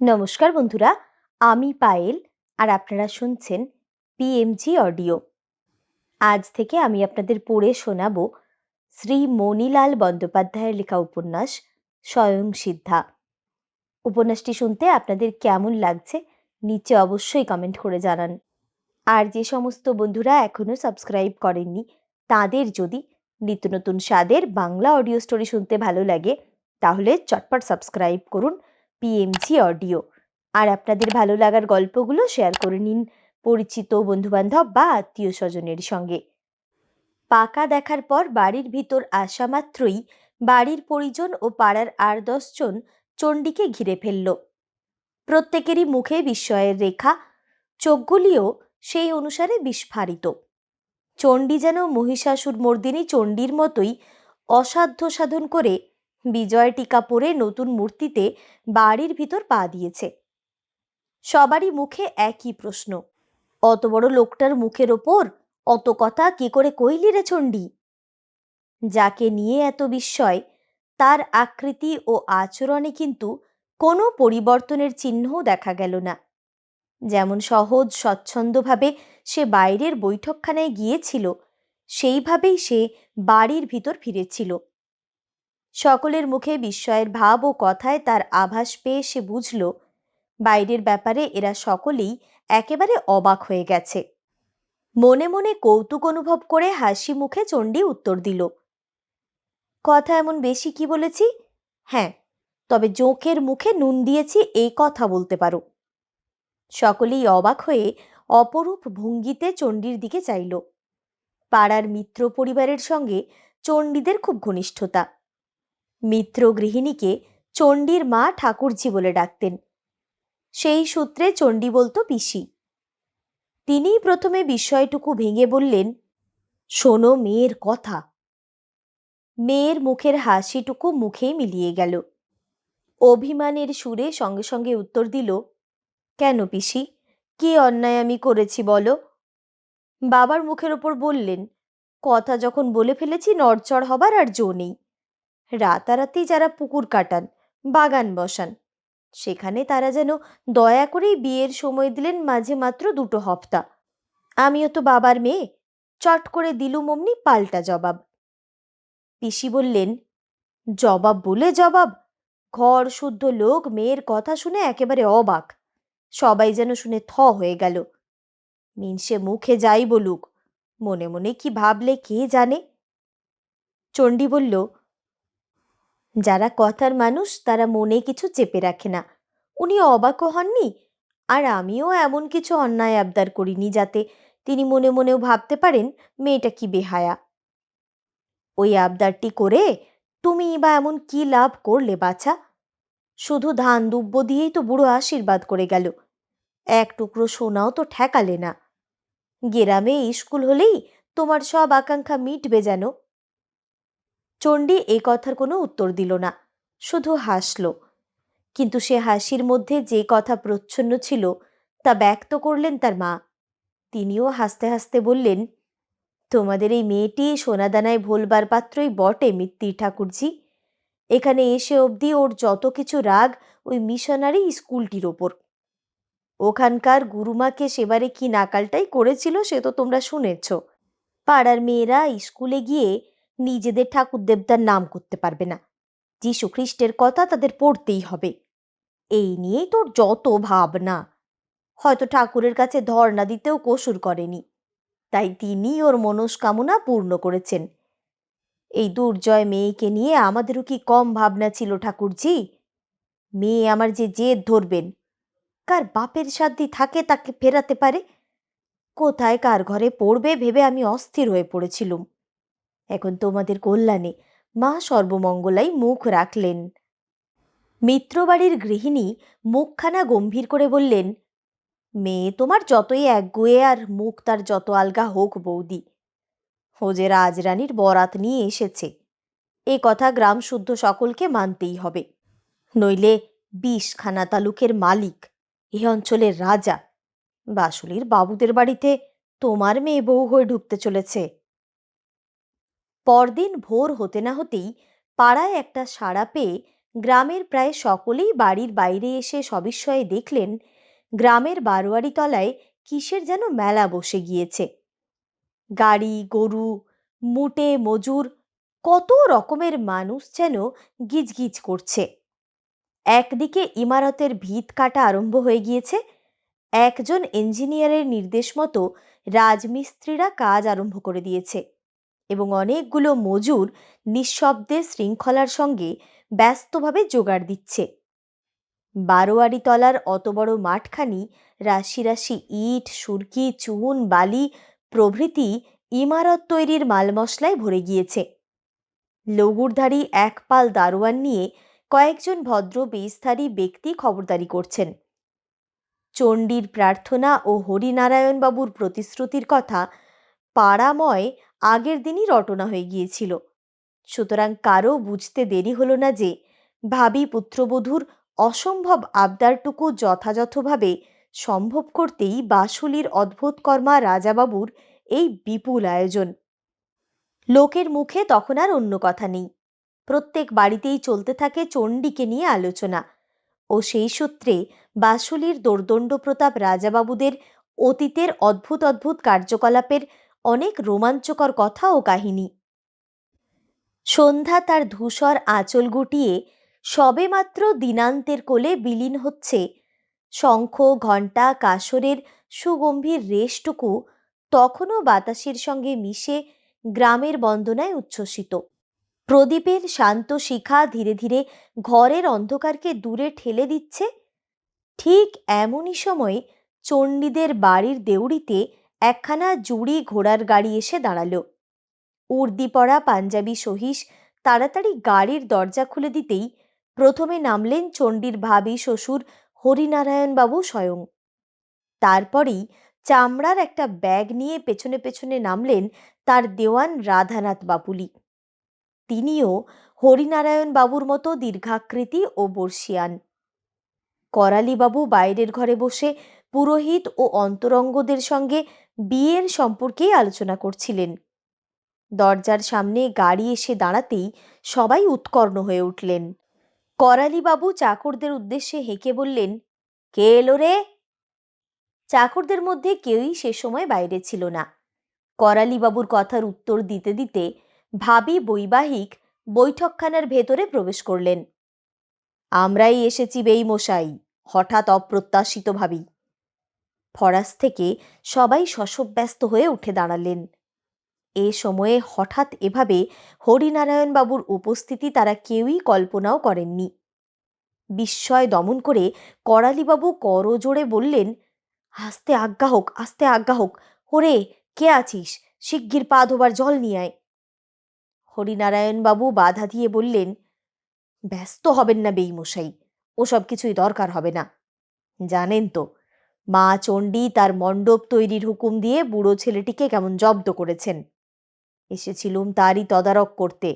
নমস্কার বন্ধুরা, আমি পায়েল আর আপনারা শুনছেন পিএমজি অডিও আজ থেকে আমি আপনাদের পড়ে শোনাব শ্রী মণিলাল বন্দ্যোপাধ্যায়ের লেখা উপন্যাস স্বয়ং সিদ্ধা। উপন্যাসটি শুনতে আপনাদের কেমন লাগছে নিচে অবশ্যই কমেন্ট করে জানান। আর যে সমস্ত বন্ধুরা এখনও সাবস্ক্রাইব করেননি, তাদের যদি নিত্য নতুন স্বাদের বাংলা অডিও স্টোরি শুনতে ভালো লাগে, তাহলে চটপট সাবস্ক্রাইব করুন পিএমজি অডিও আর আপনাদের ভালো লাগার গল্পগুলো শেয়ার করে নিন পরিচিত বন্ধুবান্ধব বা আত্মীয় স্বজনের সঙ্গে। পাকা দেখার পর বাড়ির ভিতর আসা মাত্রই বাড়ির পরিজন ও পাড়ার আর দশজন চণ্ডীকে ঘিরে ফেলল। প্রত্যেকেরই মুখে বিস্ময়ের রেখা, চোখগুলিও সেই অনুসারে বিস্ফারিত। চণ্ডী যেন মহিষাসুর মর্দিনী চণ্ডীর মতোই অসাধ্য সাধন করে বিজয় টিকা পরে নতুন মূর্তিতে বাড়ির ভিতর পা দিয়েছে। সবারই মুখে একই প্রশ্ন, অত বড় লোকটার মুখের ওপর অত কথা কি করে কইলি রে চণ্ডী? যাকে নিয়ে এত বিস্ময়, তার আকৃতি ও আচরণে কিন্তু কোনো পরিবর্তনের চিহ্নও দেখা গেল না। যেমন সহজ, স্বচ্ছন্দভাবে সে বাইরের বৈঠকখানায় গিয়েছিল, সেইভাবেই সে বাড়ির ভিতর ফিরেছিল। সকলের মুখে বিস্ময়ের ভাব ও কথায় তার আভাস পেয়ে সে বুঝল, বাইরের ব্যাপারে এরা সকলেই একেবারে অবাক হয়ে গেছে। মনে মনে কৌতুক অনুভব করে হাসি মুখে চণ্ডী উত্তর দিল, কথা এমন বেশি কি বলেছি? হ্যাঁ তবে জোঁকের মুখে নুন দিয়েছি, এই কথা বলতে পারো। সকলেই অবাক হয়ে অপরূপ ভঙ্গিতে চণ্ডীর দিকে চাইল। পাড়ার মিত্র পরিবারের সঙ্গে চণ্ডীদের খুব ঘনিষ্ঠতা। মিত্র গৃহিণীকে চণ্ডীর মা ঠাকুরজি বলে ডাকতেন। সেই সূত্রে চণ্ডী বলতো, পিসি, তিনিই প্রথমে বিষয়টুকু ভেঙে বললেন, শোনো মেয়ের কথা। মেয়ের মুখের হাসিটুকু মুখেই মিলিয়ে গেল। অভিমানের সুরে সঙ্গে সঙ্গে উত্তর দিল, কেন পিসি, কি অন্যায় আমি করেছি বলো। বাবার মুখের ওপর বললেন, কথা যখন বলে ফেলেছি নড়চড় হবার আর জো নেই। রাতারাতি যারা পুকুর কাটান, বাগান বসান, সেখানে তারা যেন দয়া করেই বিয়ের সময় দিলেন মাঝে মাত্র দুটো হপ্তা। আমিও তো বাবার মেয়ে, চট করে দিলুম অমনি পাল্টা জবাব। পিসি বললেন, জবাব বলে জবাব, ঘর শুদ্ধ লোক মেয়ের কথা শুনে একেবারে অবাক, সবাই যেন শুনে থ হয়ে গেল। মিনসে মুখে যাই বলুক, মনে মনে কি ভাবলে কে জানে? চণ্ডী বলল যারা কথার মানুষ, তারা মনে কিছু চেপে রাখে না। উনি অবাকও হননি, আর আমিও এমন কিছু অন্যায় আবদার করিনি যাতে তিনি মনে মনেও ভাবতে পারেন, মেয়েটা কি বেহায়া। ওই আবদারটি করে তুমি বা এমন কি লাভ করলে বাছা? শুধু ধান দুব্য দিয়েই তো বুড়ো আশীর্বাদ করে গেল। এক টুকরো সোনাও তো ঠেকালে না। গেরামে স্কুল হলেই তোমার সব আকাঙ্ক্ষা মিটবে যেন। চণ্ডী এই কথার কোনো উত্তর দিল না, শুধু হাসল। কিন্তু সে হাসির মধ্যে যে কথা প্রচ্ছন্ন ছিল, তা ব্যক্ত করলেন তার মা। তিনিও হাসতে হাসতে বললেন, তোমাদের এই মেয়েটি সোনাদানায় ভোলবার পাত্রই বটে মিত্তির ঠাকুরজি। এখানে এসে অবধি ওর যত কিছু রাগ ওই মিশনারি স্কুলটির ওপর। ওখানকার গুরুমাকে সেবারে কি নাকালটাই করেছিল সে তো তোমরা শুনেছ। পাড়ার মেয়েরা স্কুলে গিয়ে নিজেদের ঠাকুর দেবতার নাম করতে পারবে না। যীশু খ্রিস্টের কথা তাদের পড়তেই হবে। এই নিয়েই তোর যত ভাবনা। হয়তো ঠাকুরের কাছে ধর্ণা দিতেও কসুর করেনি। তাই তিনি ওর মনস্কামনা পূর্ণ করেছেন। এই দুর্জয় মেয়েকে নিয়ে আমাদেরও কি কম ভাবনা ছিল ঠাকুরজি? মেয়ে আমার যে জেদ ধরবেন। কার বাপের সাধ্যি থাকে তাকে ফেরাতে পারে? কোথায় কার ঘরে পড়বে ভেবে আমি অস্থির হয়ে পড়েছিলুম। এখন তোমাদের কল্যাণে মা সর্বমঙ্গলাই মুখ রাখলেন। মিত্রবাড়ির গৃহিণী মুখখানা গম্ভীর করে বললেন, মেয়ে তোমার যতই একগুয়ে আর মুখ তার যত আলগা হোক বৌদি। ও যে রাজরানীর বরাত নিয়ে এসেছে, এ কথা গ্রাম শুদ্ধ সকলকে মানতেই হবে। নইলে বিষখানা তালুকের মালিক, এ অঞ্চলের রাজা, বাসুলির বাবুদের বাড়িতে তোমার মেয়ে বউ হয়ে ঢুকতে চলেছে। পরদিন ভোর হতে না হতেই পাড়ায় একটা সাড়া পেয়ে গ্রামের প্রায় সকলেই বাড়ির বাইরে এসে সবিস্ময়ে দেখলেন, গ্রামের বারোয়ারি তলায় কিসের যেন মেলা বসে গিয়েছে। গাড়ি, গরু, মুটে, মজুর, কত রকমের মানুষ যেন গিজগিজ করছে। একদিকে ইমারতের ভিত কাটা আরম্ভ হয়ে গিয়েছে, একজন ইঞ্জিনিয়ারের নির্দেশ মতো রাজমিস্ত্রিরা কাজ আরম্ভ করে দিয়েছে। এবং অনেকগুলো মজুর নিঃশব্দে শৃঙ্খলার সঙ্গে ব্যস্তভাবে জোগাড় দিচ্ছে। বারোয়ারি তলার অত বড় মাঠখানি, রাশি রাশি ইট, সুরকি, চুন, বালি প্রভৃতি ইমারত তৈরির মাল মশলায় ভরে গিয়েছে। লগুরধারী এক পাল দারোয়ান নিয়ে কয়েকজন ভদ্র, বেশধারী ব্যক্তি খবরদারি করছেন। চণ্ডীর প্রার্থনা ও হরিনারায়ণবাবুর প্রতিশ্রুতির কথা পাড়াময় আগের দিনই রটনা হয়ে গিয়েছিল। সুতরাং কারও বুঝতে দেরি হলো না যে, ভাবি পুত্রবধূর অসম্ভব আবদারটুকু যথাযথভাবে সম্ভব করতেই বাসুলির অদ্ভুত কর্মা রাজাবাবুর এই বিপুল আয়োজন। লোকের মুখে তখন আর অন্য কথা নেই। প্রত্যেক বাড়িতেই চলতে থাকে চণ্ডীকে নিয়ে আলোচনা। ও সেই সূত্রে বাসুলির দোর্দণ্ড প্রতাপ রাজাবাবুদের অতীতের অদ্ভুত অদ্ভুত কার্যকলাপের অনেক রোমাঞ্চকর কথা ও কাহিনী। সন্ধ্যা তার ধূসর আঁচল গুটিয়ে সবেমাত্র দিনান্তের কোলে বিলীন হচ্ছে। শঙ্খ, ঘণ্টা, কাসরের সুগম্ভীর রেশটুকু তখনও বাতাসের সঙ্গে মিশে গ্রামের বন্দনায় উচ্ছ্বসিত। প্রদীপের শান্ত শিখা ধীরে ধীরে ঘরের অন্ধকারকে দূরে ঠেলে দিচ্ছে। ঠিক এমনই সময় চণ্ডীদের বাড়ির দেউড়িতে একখানা জুড়ি ঘোড়ার গাড়ি এসে দাঁড়াল। উর্দি পড়া পাঞ্জাবি সহিস তাড়াতাড়ি গাড়ির দরজা খুলে দিতেই প্রথমে নামলেন চণ্ডীর ভাবি শ্বশুর হরিনারায়ণবাবু স্বয়ং। তারপরেই চামড়ার একটা ব্যাগ নিয়ে পেছনে পেছনে নামলেন তার দেওয়ান রাধানাথ বাবুলি। তিনিও হরিনারায়ণ বাবুর মতো দীর্ঘাকৃতি ও বর্ষিয়ান। করালিবাবু বাইরের ঘরে বসে পুরোহিত ও অন্তরঙ্গদের সঙ্গে বিয়ের সম্পর্কেই আলোচনা করছিলেন। দরজার সামনে গাড়ি এসে দাঁড়াতেই সবাই উৎকর্ণ হয়ে উঠলেন। করালিবাবু চাকরদের উদ্দেশ্যে হেঁকে বললেন, কে এলো রে? চাকরদের মধ্যে কেউই সে সময় বাইরে ছিল না। করালিবাবুর কথার উত্তর দিতে দিতে ভাবি বৈবাহিক বৈঠকখানার ভেতরে প্রবেশ করলেন। আমরাই এসেছি বেইমশাই, হঠাৎ অপ্রত্যাশিত ভাবি। ফরাস থেকে সবাই শশব্যস্ত হয়ে উঠে দাঁড়ালেন। এ সময়ে হঠাৎ এভাবে হরিনারায়ণবাবুর উপস্থিতি তারা কেউই কল্পনাও করেননি। বিস্ময় দমন করে করালিবাবু করজোড়ে বললেন, আস্তে আজ্ঞা হোক, আস্তে আজ্ঞা হোক। ওরে, কে আছিস? শিগগির পা ধোবার জল নিয়ে আয়। হরিনারায়ণবাবু বাধা দিয়ে বললেন, ব্যস্ত হবেন না বেইমশাই, ওসব কিছুই দরকার হবে না। জানেন তো মা চণ্ডী তার মণ্ডপ তৈরির হুকুম দিয়ে বুড়ো ছেলেটিকে কেমন জব্দ করেছেন। এসেছিলুম তারই তদারক করতে।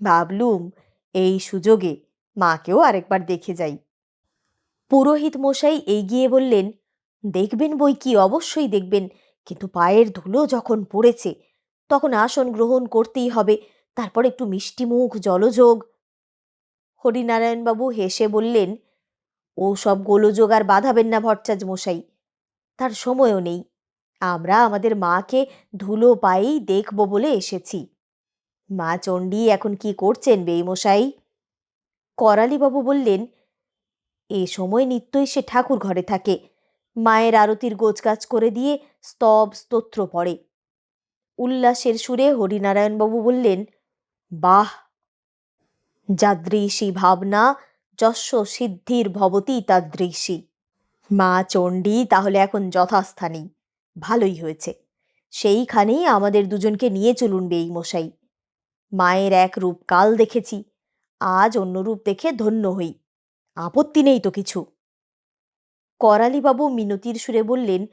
ভাবলুম, এই সুযোগে মাকেও আরেকবার দেখে যাই। পুরোহিত মশাই এগিয়ে বললেন, দেখবেন বই কি, অবশ্যই দেখবেন। কিন্তু পায়ের ধুলো যখন পড়েছে, তখন আসন গ্রহণ করতেই হবে। তারপর একটু মিষ্টিমুখ, জলযোগ। হরিনারায়ণবাবু হেসে বললেন ও সব গোলযোগ আর বাঁধাবেন না ভট্টাচ মশাই। তার সময়ও নেই। আমরা আমাদের মাকে ধুলো পায়েই দেখব বলে এসেছি। মা চণ্ডী এখন কি করছেন বেইমশাই? করালিবাবু বললেন, এ সময় নিত্যই সে ঠাকুর ঘরে থাকে। মায়ের আরতির গোছগাছ করে দিয়ে স্তব স্তোত্র পড়ে। উল্লাসের সুরে হরিনারায়ণবাবু বললেন, বাহ! যাদৃশী ভাবনা যস্য সিদ্ধির ভবতী তাদৃশী মা চণ্ডী তাহলে এখন যথাস্থানেই ভালোই হয়েছে। সেইখানেই আমাদের দুজনকে নিয়ে চলুন বেই মশাই। মায়ের এক রূপ কাল দেখেছি, আজ অন্য রূপ দেখে ধন্য হই। আপত্তি নেই তো কিছু। করালিবাবু মিনতির সুরে বললেন,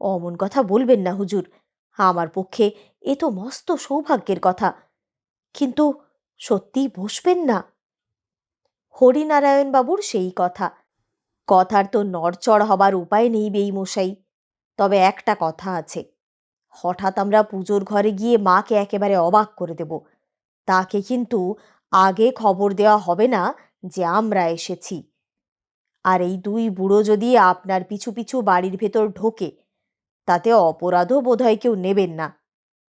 অমন কথা বলবেন না হুজুর, আমার পক্ষে এ তো মস্ত সৌভাগ্যের কথা। কিন্তু সত্যিই বসবেন না? হরিনারায়ণবাবুর সেই কথা। কথার তো নড়চড় হবার উপায় নেই বেই মশাই তবে একটা কথা আছে। হঠাৎ আমরা পুজোর ঘরে গিয়ে মাকে একেবারে অবাক করে দেব। তাকে কিন্তু আগে খবর দেওয়া হবে না যে আমরা এসেছি। আর এই দুই বুড়ো যদি আপনার পিছু পিছু বাড়ির ভেতর ঢোকে, তাতে অপরাধও বোধহয় কেউ নেবেন না।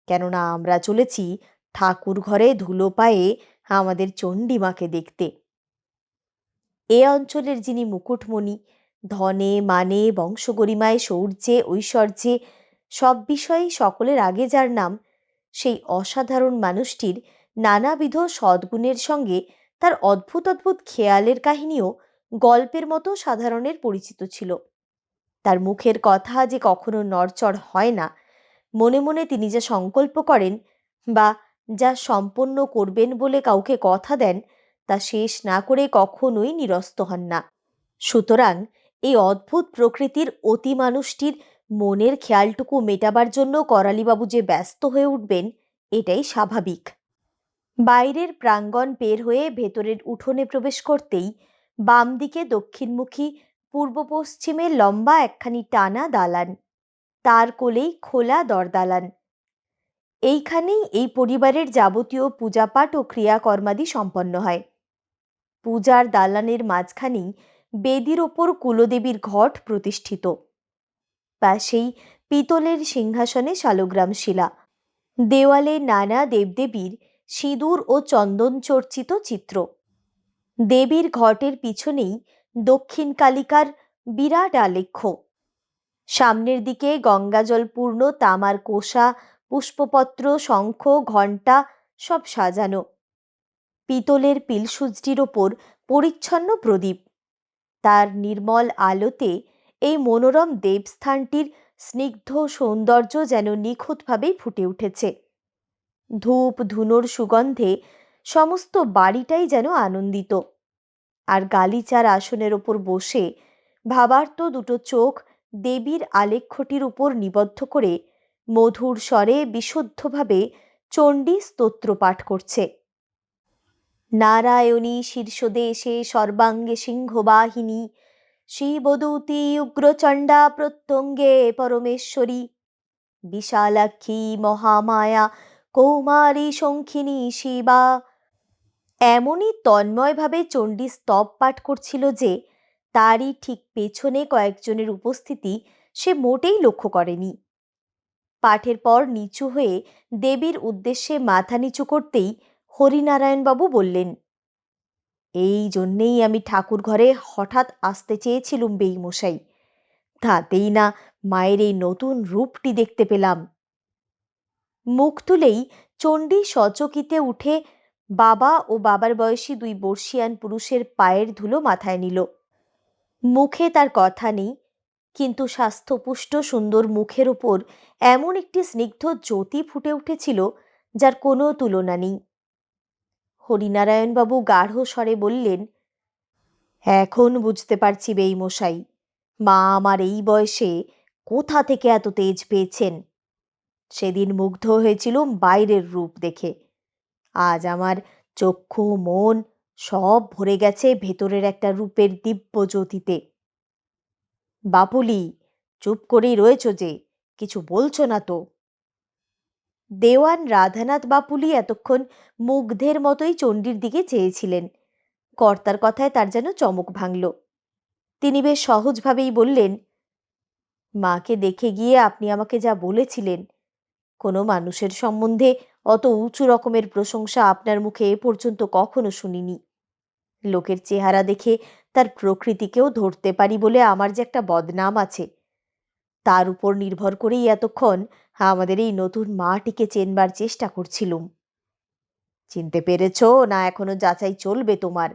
কেননা আমরা চলেছি ঠাকুর ঘরে ধুলো পায়ে আমাদের চণ্ডীমাকে দেখতে। এ অঞ্চলের যিনি মুকুটমণি, ধনে মানে বংশগরিমায়, শৌর্যে, ঐশ্বর্যে, সব বিষয়েই সকলের আগে যার নাম, সেই অসাধারণ মানুষটির নানাবিধ সদ্গুণের সঙ্গে তার অদ্ভুত অদ্ভুত খেয়ালের কাহিনীও গল্পের মতো সাধারণের পরিচিত ছিল। তার মুখের কথা যে কখনো নড়চড় হয় না, মনে মনে তিনি যা সংকল্প করেন বা যা সম্পন্ন করবেন বলে কাউকে কথা দেন তা শেষ না করে কখনোই নিরস্ত হন না। সুতরাং এই অদ্ভুত প্রকৃতির অতি মানুষটির মনের খেয়ালটুকু মেটাবার জন্য করালিবাবু যে ব্যস্ত হয়ে উঠবেন, এটাই স্বাভাবিক। বাইরের প্রাঙ্গণ বের হয়ে ভেতরের উঠোনে প্রবেশ করতেই বাম দিকে দক্ষিণমুখী, পূর্ব পশ্চিমে লম্বা একখানি টানা দালান, তার কোলেই খোলা দরদালান। এইখানেই এই পরিবারের যাবতীয় পূজাপাঠ ও ক্রিয়াকর্মাদি সম্পন্ন হয়। পূজার দালানের মাঝখানেই বেদির ওপর কুলদেবীর ঘট প্রতিষ্ঠিত। পাশেই পিতলের সিংহাসনে শালগ্রাম শিলা। দেওয়ালে নানা দেবদেবীর সিঁদুর ও চন্দন চর্চিত চিত্র। দেবীর ঘটের পিছনেই দক্ষিণ কালিকার বিরাট আলেখ্য। সামনের দিকে গঙ্গাজলপূর্ণ তামার কোষা, পুষ্পপত্র, শঙ্খ, ঘণ্টা সব সাজানো। পিতলের পিলসুজটির ওপর পরিচ্ছন্ন প্রদীপ। তার নির্মল আলোতে এই মনোরম দেবস্থানটির স্নিগ্ধ সৌন্দর্য যেন নিখুঁতভাবেই ফুটে উঠেছে। ধূপ ধুনোর সুগন্ধে সমস্ত বাড়িটাই যেন আনন্দিত। আর গালিচার আসনের ওপর বসে ভাবার্ত দুটো চোখ দেবীর আলেখ্যটির উপর নিবদ্ধ করে মধুর স্বরে বিশুদ্ধভাবে চণ্ডী স্তোত্র পাঠ করছে। নারায়ণী শীর্ষদেশে সর্বাঙ্গে সিংহবাহিনী। শিবদূতি উগ্রচণ্ডা প্রত্যঙ্গে পরমেশ্বরী। বিশালাক্ষী মহামায়া কৌমারী শঙ্খিনী শিবা। এমনই তন্ময়ভাবে চণ্ডী স্তব পাঠ করছিল যে, তারই ঠিক পেছনে কয়েকজনের উপস্থিতি সে মোটেই লক্ষ্য করেনি। পাঠের পর নিচু হয়ে দেবীর উদ্দেশ্যে মাথা নিচু করতেই হরিনারায়ণবাবু বললেন, এই জন্যেই আমি ঠাকুর ঘরে হঠাৎ আসতে চেয়েছিলুম বেইমশাই তাতেই না মায়ের এই নতুন রূপটি দেখতে পেলাম। মুখ তুলেই চণ্ডী সচকিতে উঠে বাবা ও বাবার বয়সী দুই বর্ষিয়ান পুরুষের পায়ের ধুলো মাথায় নিল। মুখে তার কথা নেই, কিন্তু স্বাস্থ্যপুষ্ট সুন্দর মুখের উপর এমন একটি স্নিগ্ধ জ্যোতি ফুটে উঠেছিল, যার কোনো তুলনা নেই। হরিনারায়ণবাবু গাঢ় স্বরে বললেন, এখন বুঝতে পারছি বেইমশাই মা আমার এই বয়সে কোথা থেকে এত তেজ পেয়েছেন? সেদিন মুগ্ধ হয়েছিলুম বাইরের রূপ দেখে। আজ আমার চক্ষু, মন সব ভরে গেছে ভেতরের একটা রূপের দিব্য জ্যোতিতে বাপুলি, চুপ করেই রয়েছ যে, কিছু বলছো না তো? দেওয়ান রাধানাথ বাপুলি এতক্ষণ মুগ্ধের মতোই চণ্ডীর দিকে চেয়েছিলেন। কর্তার কথায় তার যেন চমক ভাঙল। তিনি বেশ সহজভাবেই বললেন, মাকে দেখে গিয়ে আপনি আমাকে যা বলেছিলেন, কোনো মানুষের সম্বন্ধে অত উঁচু রকমের প্রশংসা আপনার মুখে এ পর্যন্ত কখনো শুনিনি। লোকের চেহারা দেখে তার প্রকৃতিকেও ধরতে পারি বলে আমার যে একটা বদনাম আছে। তার উপর নির্ভর করেই এতক্ষণ আমাদের এই নতুন মাটিকে চেনবার চেষ্টা করছিলুম। চিনতে পেরেছ? না এখনও যাচাই চলবে তোমার।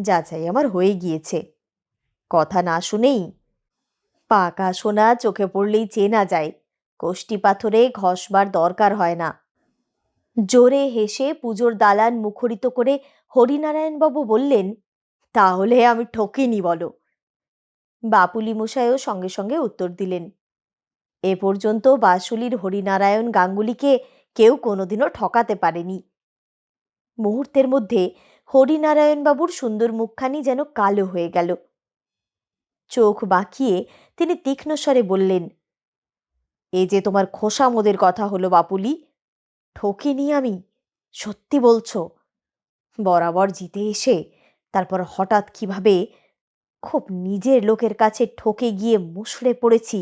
যাচাই আমার হয়ে গিয়েছে। কথা না শুনেই পাকা সোনা চোখে পড়লেই চেনা যায় কোষ্টি পাথরে ঘষবার দরকার হয় না। জোরে হেসে পুজোর দালান মুখরিত করে হরিনারায়ণবাবু বললেন, তাহলে আমি ঠকিনি বলো। বাপুলি মশাইও সঙ্গে সঙ্গে উত্তর দিলেন এ পর্যন্ত বাসুলির হরিনারায়ণ গাঙ্গুলিকে কেউ কোনোদিনও ঠকাতে পারেনি। মুহূর্তের মধ্যে হরিনারায়ণবাবুর সুন্দর মুখখানি যেন কালো হয়ে গেল। চোখ বাঁকিয়ে তিনি তীক্ষ্ণ স্বরে বললেন, এ যে তোমার খোসামোদের কথা হলো বাপুলি, ঠকিনি আমি, সত্যি বলছো? বরাবর জিতে এসে তারপর হঠাৎ কীভাবে খুব নিজের লোকের কাছে ঠকে গিয়ে মুষড়ে পড়েছি।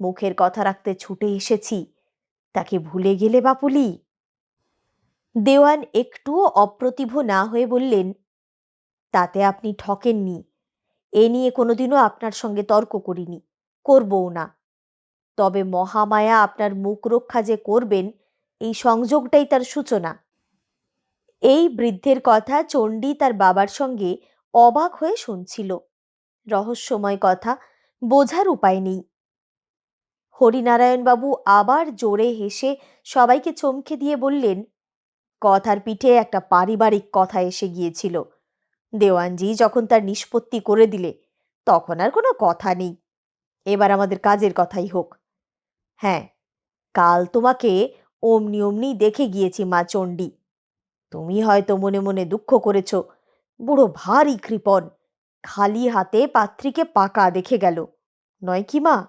মুখের কথা রাখতে ছুটে এসেছি। তাকে ভুলে গেলে বাপুলি। দেওয়ান একটুও অপ্রতিভ না হয়ে বললেন, তাতে আপনি ঠকেননি। এ নিয়ে কোনোদিনও আপনার সঙ্গে তর্ক করিনি। করবও না। তবে মহামায়া আপনার মুখ রক্ষা যে করবেন, এই সংযোগটাই তার সূচনা। এই বৃদ্ধের কথা চণ্ডী তার বাবার সঙ্গে অবাক হয়ে শুনছিল। রহস্যময় কথা, বোঝার উপায় নেই। হরিনারায়ণবাবু আবার জোরে হেসে সবাইকে চমকে দিয়ে বললেন, কথার পিঠে একটা পারিবারিক কথা এসে গিয়েছিল। দেওয়ানজি যখন তার নিষ্পত্তি করে দিলে, তখন আর কোনো কথা নেই। এবার আমাদের কাজের কথাই হোক। হ্যাঁ কাল তোমাকে অমনি অমনি দেখে গিয়েছি মা চণ্ডী। তুমি হয়তো মনে মনে দুঃখ করেছ, বুড়ো ভারী কৃপণ। খালি হাতে পাত্রীকে পাকা দেখে গেল। নয় কি মা?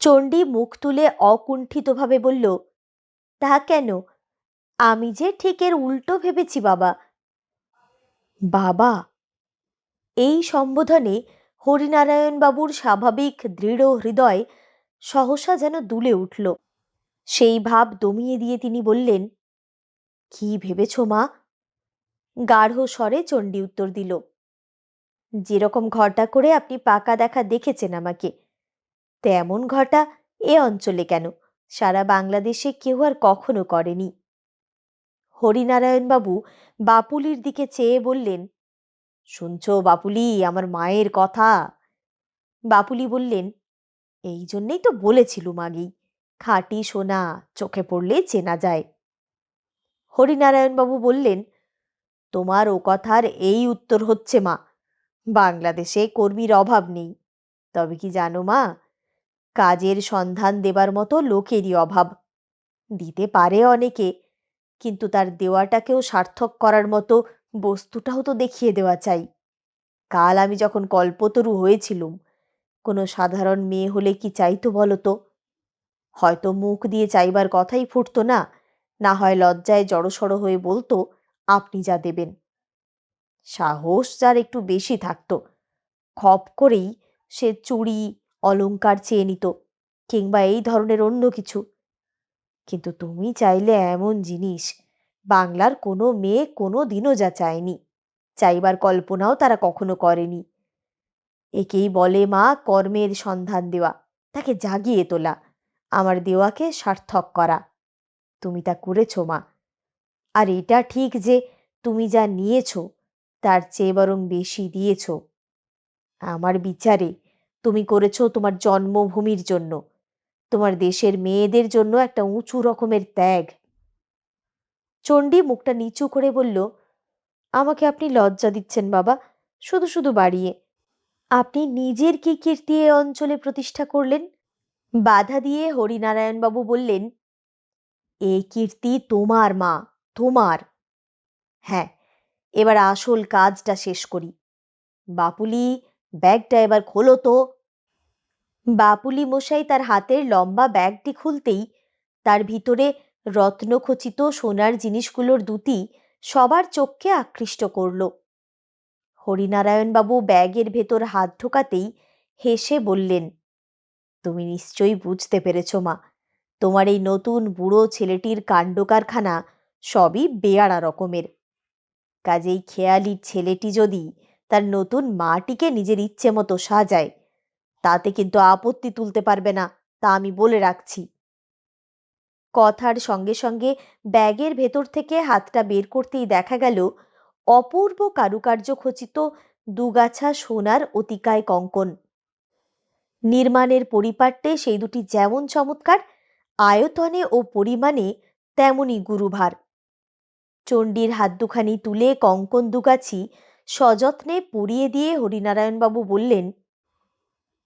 চণ্ডী মুখ তুলে অকুণ্ঠিতভাবে বলল, তা কেন? আমি যে ঠিক এর উল্টো ভেবেছি, বাবা। বাবা? এই সম্বোধনে হরিনারায়ণবাবুর স্বাভাবিক দৃঢ় হৃদয় সহসা যেন দুলে উঠল। সেই ভাব দমিয়ে দিয়ে তিনি বললেন, কি ভেবেছ, মা? গাঢ় স্বরে চণ্ডী উত্তর দিল, যেরকম ঘটা করে আপনি পাকা দেখা দেখেছেন আমাকে তেমন ঘটা এ অঞ্চলে কেন? সারা বাংলাদেশে কেউ আর কখনো করেনি। হরিনারায়ণবাবু বাপুলির দিকে চেয়ে বললেন, শুনছ বাপুলি, আমার মায়ের কথা? বাপুলি বললেন, এই জন্যেই তো বলেছিলুম আগেই, খাঁটি সোনা চোখে পড়লে চেনা যায়। হরিনারায়ণবাবু বললেন, তোমার ও কথার এই উত্তর হচ্ছে মা, বাংলাদেশে কর্মীর অভাব নেই। তবে কি জানো মা কাজের সন্ধান দেবার মতো লোকেরই অভাব। দিতে পারে অনেকে, কিন্তু তার দেওয়াটাকেও সার্থক করার মতো বস্তুটাও তো দেখিয়ে দেওয়া চাই। কাল আমি যখন কল্পতরু হয়েছিলুম, কোনো সাধারণ মেয়ে হলে কি চাইতো বলো তো? হয়তো মুখ দিয়ে চাইবার কথাই ফুটতো না না হয় লজ্জায় জড়সড় হয়ে বলতো, আপনি যা দেবেন। সাহস যার একটু বেশি থাকতো। খপ করেই সে চুড়ি অলংকার চেয়ে নিত, কিংবা এই ধরনের অন্য কিছু। কিন্তু তুমি চাইলে এমন জিনিস, বাংলার কোনো মেয়ে কোনো দিনও যা চায়নি, চাইবার কল্পনাও তারা কখনো করেনি। একেই বলে মা কর্মের সন্ধান দেওয়া, তাকে জাগিয়ে তোলা, আমার দেওয়াকে সার্থক করা। তুমি তা করেছ মা। আর এটা ঠিক যে তুমি যা নিয়েছ, তার চেয়ে বরং বেশি দিয়েছ। আমার বিচারে তুমি করেছ তোমার জন্মভূমির জন্য। তোমার দেশের মেয়েদের জন্য একটা উঁচু রকমের ত্যাগ। চণ্ডী মুখটা নিচু করে বলল, আমাকে আপনি লজ্জা দিচ্ছেন বাবা, শুধু শুধু বাড়িয়ে। আপনি নিজের কি কীর্তি এ অঞ্চলে প্রতিষ্ঠা করলেন? বাধা দিয়ে হরিনারায়ণবাবু বললেন এই কীর্তি তোমার মা, তোমার। হ্যাঁ এবার আসল কাজটা শেষ করি। বাপুলি ব্যাগটা এবার খোলো তো। বাপুলি মশাই তার হাতের লম্বা ব্যাগটি খুলতেই তার ভিতরে রত্নখচিত সোনার জিনিসগুলোর দুটি সবার চোখকে আকৃষ্ট করল। হরিনারায়ণবাবু ব্যাগের ভেতর হাত ঢোকাতেই হেসে বললেন, তুমি নিশ্চয়ই বুঝতে পেরেছ মা, তোমার এই নতুন বুড়ো ছেলেটির কাণ্ড কারখানা সবই বেয়াড়া রকমের। কাজেই খেয়ালির ছেলেটি যদি তার নতুন মাটিকে নিজের ইচ্ছে মতো সাজায়। তাতে কিন্তু আপত্তি তুলতে পারবে না, তা আমি বলে রাখছি। কথার সঙ্গে সঙ্গে ব্যাগের ভেতর থেকে হাতটা বের করতেই দেখা গেল, অপূর্ব কারুকার্য খচিত দুগাছা সোনার অতিকায় কঙ্কন। নির্মাণের পরিপাট্যে সেই দুটি যেমন চমৎকার, আয়তনে ও পরিমাণে তেমনই গুরুভার। চণ্ডীর হাত দুখানি তুলে কঙ্কন দুগাছি সযত্নে পুড়িয়ে দিয়ে হরিনারায়ণবাবু বললেন,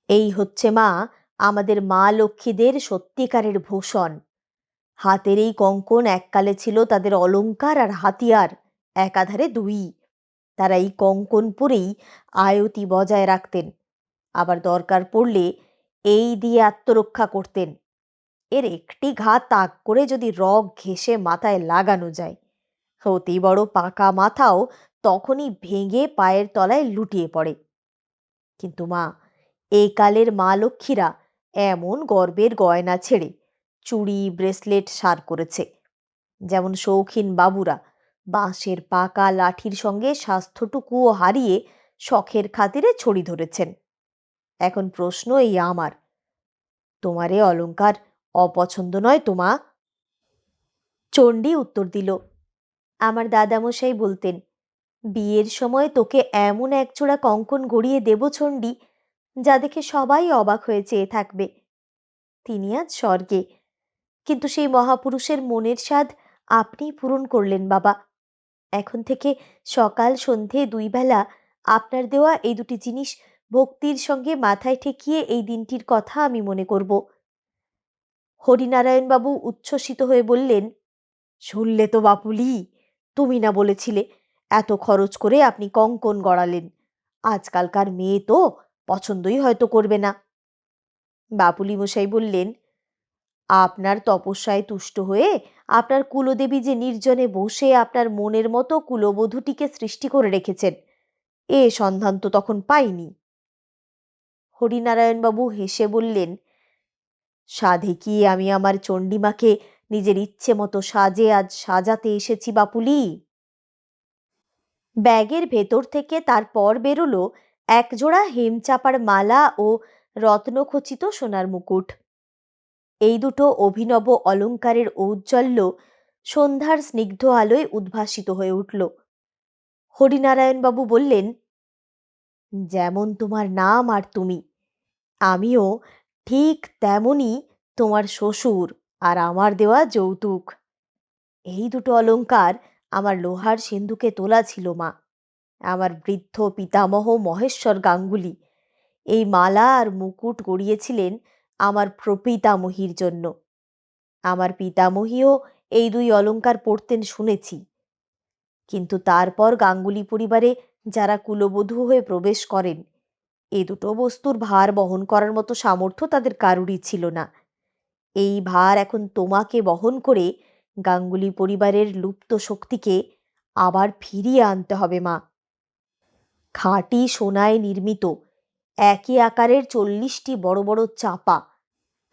এই হচ্ছে মা, আমাদের মা লক্ষ্মীদের সত্যিকারের ভূষণ। হাতের এই কঙ্কন এককালে ছিল তাদের অলঙ্কার আর হাতিয়ার, একাধারে দুই। তারা এই কঙ্কন পরেই আয়তি বজায় রাখতেন। আবার দরকার পড়লে এই দিয়ে আত্মরক্ষা করতেন। এর একটি ঘা তাক করে যদি রগ ঘেঁষে মাথায় লাগানো যায় অতি বড় পাকা মাথাও তখনই ভেঙে পায়ের তলায় লুটিয়ে পড়ে। কিন্তু মা এই কালের মা লক্ষ্মীরা এমন গর্বের গয়না ছেড়ে চুড়ি, ব্রেসলেট সার করেছে। যেমন শৌখিন বাবুরা বাঁশের পাকা লাঠির সঙ্গে স্বাস্থ্যটুকুও হারিয়ে শখের খাতিরে ছড়ি ধরেছেন। এখন প্রশ্ন এই আমার, তোমারে অলংকার অপছন্দ নয় তোমা চণ্ডী উত্তর দিল আমার দাদামশাই বলতেন, বিয়ের সময় তোকে এমন একজোড়া কঙ্কন গড়িয়ে দেব চণ্ডী, যা দেখে সবাই অবাক হয়ে চেয়ে থাকবে। তিনি আজ স্বর্গে। কিন্তু সেই মহাপুরুষের মনের স্বাদ আপনি পূরণ করলেন, বাবা। এখন থেকে সকাল সন্ধে দুই বেলা আপনার দেওয়া এই দুটি জিনিস ভক্তির সঙ্গে মাথায় ঠেকিয়ে এই দিনটির কথা আমি মনে করব। হরিনারায়ণবাবু উচ্ছ্বসিত হয়ে বললেন, শুনলে তো বাপুলি! তুমি না বলেছিলে, এত খরচ করে আপনি কঙ্কন গড়ালেন। আজকালকার মেয়ে তো পছন্দই হয়তো করবে না। বাপুলি মশাই বললেন, আপনার তপস্যায় তুষ্ট হয়ে আপনার কুলদেবী যে নির্জনে বসে আপনার মনের মতো কুলবধূটিকে সৃষ্টি করে রেখেছেন, এ সন্ধান তো তখন পাইনি। হরিনারায়ণবাবু হেসে বললেন, সাধে কি আমি আমার চণ্ডীমাকে নিজের ইচ্ছে মতো সাজে আজ সাজাতে এসেছি বাপুলি। ব্যাগের ভেতর থেকে তারপর বেরোলো একজোড়া হেমচাপার মালা ও রত্নখচিত সোনার মুকুট। এই দুটো অভিনব অলঙ্কারের ঔজ্জ্বল্য সন্ধ্যার স্নিগ্ধ আলোয় উদ্ভাসিত হয়ে উঠল। হরিনারায়ণবাবু বললেন, যেমন তোমার নাম আর তুমি, আমিও ঠিক তেমনই তোমার শ্বশুর। আর আমার দেওয়া যৌতুক। এই দুটো অলঙ্কার আমার লোহার সিন্ধুকে তোলা ছিল, মা। আমার বৃদ্ধ পিতামহ মহেশ্বর গাঙ্গুলি। এই মালা আর মুকুট গড়িয়েছিলেন আমার প্রপিতামহীর জন্য। আমার পিতামহীও এই দুই অলংকার পড়তেন শুনেছি। কিন্তু তারপর গাঙ্গুলি পরিবারে যারা কুলবধূ হয়ে প্রবেশ করেন, এ দুটো বস্তুর ভার বহন করার মতো সামর্থ্য তাদের কারুরই ছিল না। এই ভার এখন তোমাকে বহন করে গাঙ্গুলি পরিবারের লুপ্ত শক্তিকে আবার ফিরিয়ে আনতে হবে, মা। খাঁটি সোনায় নির্মিত একই আকারের চল্লিশটি বড় বড় চাপা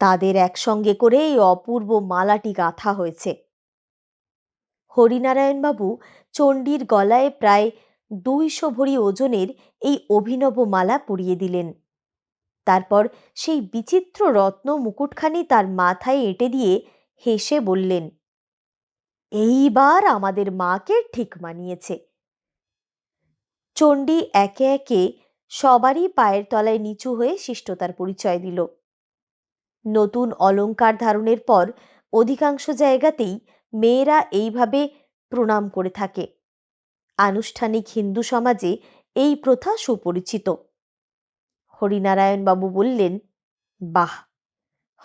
তাদের একসঙ্গে করে এই অপূর্ব মালাটি গাঁথা হয়েছে। হরিনারায়ণবাবু চণ্ডীর গলায় প্রায় দুইশো ভরি ওজনের এই অভিনব মালা পরিয়ে দিলেন। তারপর সেই বিচিত্র রত্ন মুকুটখানি তার মাথায় এঁটে দিয়ে হেসে বললেন, এইবার আমাদের মাকে ঠিক মানিয়েছে। চণ্ডী একে একে সবারই পায়ের তলায় নিচু হয়ে শিষ্টতার পরিচয় দিল। নতুন অলঙ্কার ধারণের পর অধিকাংশ জায়গাতেই মেয়েরা এইভাবে প্রণাম করে থাকে। আনুষ্ঠানিক হিন্দু সমাজে এই প্রথা সুপরিচিত। হরিনারায়ণবাবু বললেন, বাহ!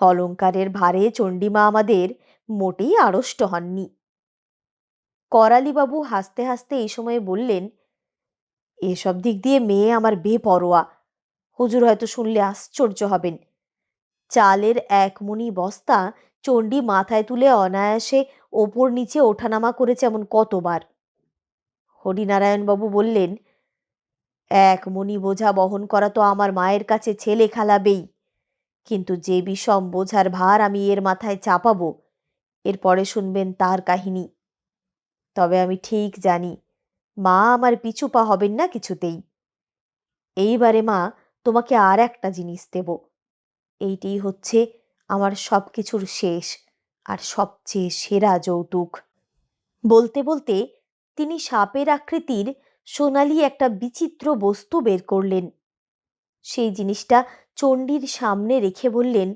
অলঙ্কারের ভারে চণ্ডীমা আমাদের মোটেই আড়ষ্ট হননি। করালিবাবু হাসতে হাসতে এই সময়ে বললেন, এসব দিক দিয়ে মেয়ে আমার বেপরোয়া। হুজুর হয়তো শুনলে আশ্চর্য হবেন। চালের এক মনি বস্তা চণ্ডী মাথায় তুলে অনায়াসে ওপর নিচে ওঠানামা করেছে এমন কতবার? হরিনারায়ণবাবু বললেন এক মনি বোঝা বহন করা তো আমার মায়ের কাছে ছেলে খেলাবেই কিন্তু যে বিষম বোঝার ভার আমি এর মাথায় চাপাবো এরপরে শুনবেন তার কাহিনী। তবে আমি ঠিক জানি, মা আমার পিছু পা হবেন না কিছুতেই। এইবারে মা, তোমাকে আর একটা জিনিস দেব। এইটি হচ্ছে আমার সব কিছুর শেষ, আর সবচেয়ে সেরা যৌতুক। বলতে বলতে তিনি সাপের আকৃতির সোনালি একটা বিচিত্র বস্তু বের করলেন। সেই জিনিসটা চণ্ডীর সামনে রেখে বললেন,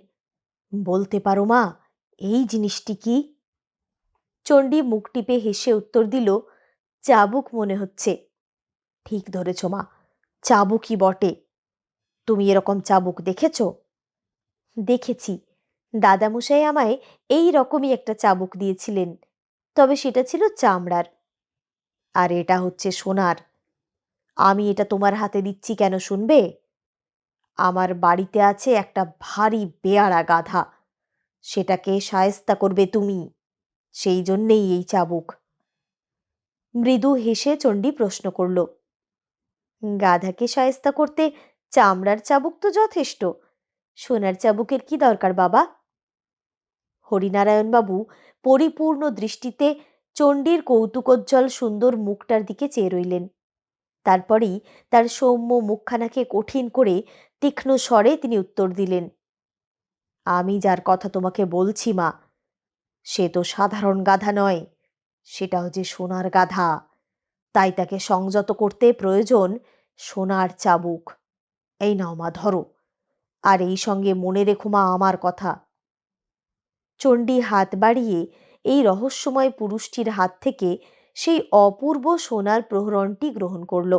বলতে পারো মা, এই জিনিসটি কি? চণ্ডী মুখ টিপে হেসে উত্তর দিল, চাবুক মনে হচ্ছে। ঠিক ধরেছ মা, চাবুকই বটে। তুমি এরকম চাবুক দেখেছ? দেখেছি। দাদামশাই আমায় এই রকমই একটা চাবুক দিয়েছিলেন, তবে সেটা ছিল চামড়ার। আর এটা হচ্ছে সোনার। আমি এটা তোমার হাতে দিচ্ছি কেন শুনবে? আমার বাড়িতে আছে একটা ভারী বেয়ারা গাধা। সেটাকে সায়স্তা করবে তুমি। সেই জন্যেই এই চাবুক। মৃদু হেসে চণ্ডী প্রশ্ন করল, গাধাকে সায়স্তা করতে চামড়ার চাবুক তো যথেষ্ট। সোনার চাবুকের কি দরকার বাবা? হরিনারায়ণবাবু পরিপূর্ণ দৃষ্টিতে চণ্ডীর কৌতুকোজ্জ্বল সুন্দর মুখটার দিকে চেয়ে রইলেন। তারপরেই তার সৌম্য মুখখানাকে কঠিন করে তীক্ষ্ণ স্বরে তিনি উত্তর দিলেন, আমি যার কথা তোমাকে বলছি মা, সে তো সাধারণ গাধা নয় সেটা হচ্ছে সোনার গাধা। তাই তাকে সংযত করতে প্রয়োজন সোনার চাবুক। এই নাও মা, ধরো, আর এই সঙ্গে মনে রেখো মা আমার কথা। চণ্ডী হাত বাড়িয়ে এই রহস্যময় পুরুষটির হাত থেকে সেই অপূর্ব সোনার প্রহরণটি গ্রহণ করল।